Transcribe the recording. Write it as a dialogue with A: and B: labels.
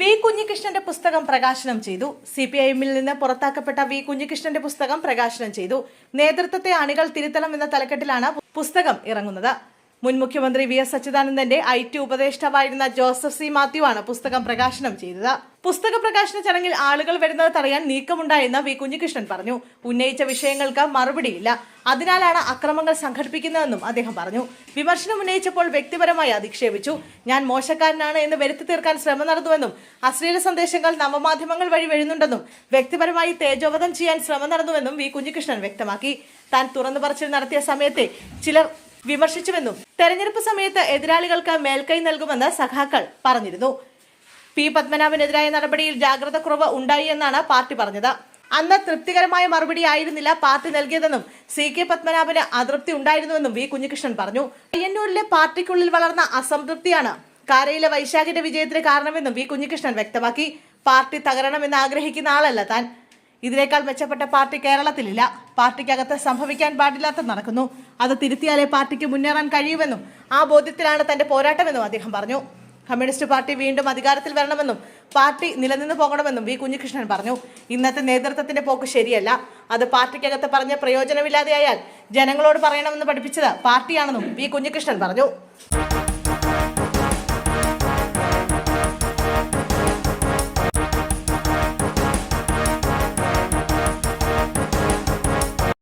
A: V കുഞ്ഞികൃഷ്ണന്റെ പുസ്തകം പ്രകാശനം ചെയ്തു. സി പി ഐ എമ്മിൽ നിന്ന് പുറത്താക്കപ്പെട്ട വി കുഞ്ഞികൃഷ്ണന്റെ പുസ്തകം പ്രകാശനം ചെയ്തു. നേതൃത്വത്തെ അണികൾ തിരുത്തണം എന്ന തലക്കെട്ടിലാണ് പുസ്തകം ഇറങ്ങുന്നത്. മുൻ മുഖ്യമന്ത്രി വി എസ് അച്യുതാനന്ദന്റെ ഐ ടി ഉപദേഷ്ടാവായിരുന്ന ജോസഫ് സി മാത്യു ആണ് പുസ്തകം പ്രകാശനം ചെയ്തത്. പുസ്തക പ്രകാശന ചടങ്ങിൽ ആളുകൾ വരുന്നത് തടയാൻ നീക്കമുണ്ടായെന്ന് വി കുഞ്ഞികൃഷ്ണൻ പറഞ്ഞു. ഉന്നയിച്ച വിഷയങ്ങൾക്ക് മറുപടിയില്ല. അതിനാലാണ് അക്രമങ്ങൾ സംഘടിപ്പിക്കുന്നതെന്നും അദ്ദേഹം പറഞ്ഞു. വിമർശനം ഉന്നയിച്ചപ്പോൾ വ്യക്തിപരമായി അധിക്ഷേപിച്ചു. ഞാൻ മോശക്കാരനാണ് എന്ന് വരുത്തി തീർക്കാൻ ശ്രമം നടന്നുവെന്നും അശ്ലീല സന്ദേശങ്ങൾ നവമാധ്യമങ്ങൾ വഴി വരുന്നുണ്ടെന്നും വ്യക്തിപരമായി തേജോവധം ചെയ്യാൻ ശ്രമം നടന്നുവെന്നും വി കുഞ്ഞികൃഷ്ണൻ വ്യക്തമാക്കി. താൻ തുറന്നു പറച്ചിൽ നടത്തിയ സമയത്തെ ചിലർ വിമർശിച്ചുവെന്നും തെരഞ്ഞെടുപ്പ് സമയത്ത് എതിരാളികൾക്ക് മേൽക്കൈ നൽകുമെന്ന് സഖാക്കൾ പറഞ്ഞിരുന്നു. പി പത്മനാഭനെതിരായ നടപടിയിൽ ജാഗ്രത കുറവ് ഉണ്ടായി എന്നാണ് പാർട്ടി പറഞ്ഞത്. അന്ന് തൃപ്തികരമായ മറുപടി ആയിരുന്നില്ല പാർട്ടി നൽകിയതെന്നും സി കെ പത്മനാഭന് അതൃപ്തി ഉണ്ടായിരുന്നുവെന്നും വി കുഞ്ഞികൃഷ്ണൻ പറഞ്ഞു. പയ്യന്നൂരിലെ പാർട്ടിക്കുള്ളിൽ വളർന്ന അസംതൃപ്തിയാണ് കാരയിലെ വൈശാഖിന്റെ വിജയത്തിന് കാരണമെന്നും വി കുഞ്ഞികൃഷ്ണൻ വ്യക്തമാക്കി. പാർട്ടി തകരണമെന്ന് ആഗ്രഹിക്കുന്ന ആളല്ല താൻ. ഇതിനേക്കാൾ മെച്ചപ്പെട്ട പാർട്ടി കേരളത്തിലില്ല. പാർട്ടിക്കകത്ത് സംഭവിക്കാൻ പാടില്ലാത്ത നടക്കുന്നു. അത് തിരുത്തിയാലേ പാർട്ടിക്ക് മുന്നേറാൻ കഴിയുമെന്നും ആ ബോധ്യത്തിലാണ് തന്റെ പോരാട്ടമെന്നും അദ്ദേഹം പറഞ്ഞു. കമ്മ്യൂണിസ്റ്റ് പാർട്ടി വീണ്ടും അധികാരത്തിൽ വരണമെന്നും പാർട്ടി നിലനിന്ന് പോകണമെന്നും വി കുഞ്ഞികൃഷ്ണൻ പറഞ്ഞു. ഇന്നത്തെ നേതൃത്വത്തിന്റെ പോക്ക് ശരിയല്ല. അത് പാർട്ടിക്കകത്ത് പറഞ്ഞ പ്രയോജനമില്ലാതെയായാൽ ജനങ്ങളോട് പറയണമെന്ന് പഠിപ്പിച്ചത് പാർട്ടിയാണെന്നും വി കുഞ്ഞികൃഷ്ണൻ പറഞ്ഞു.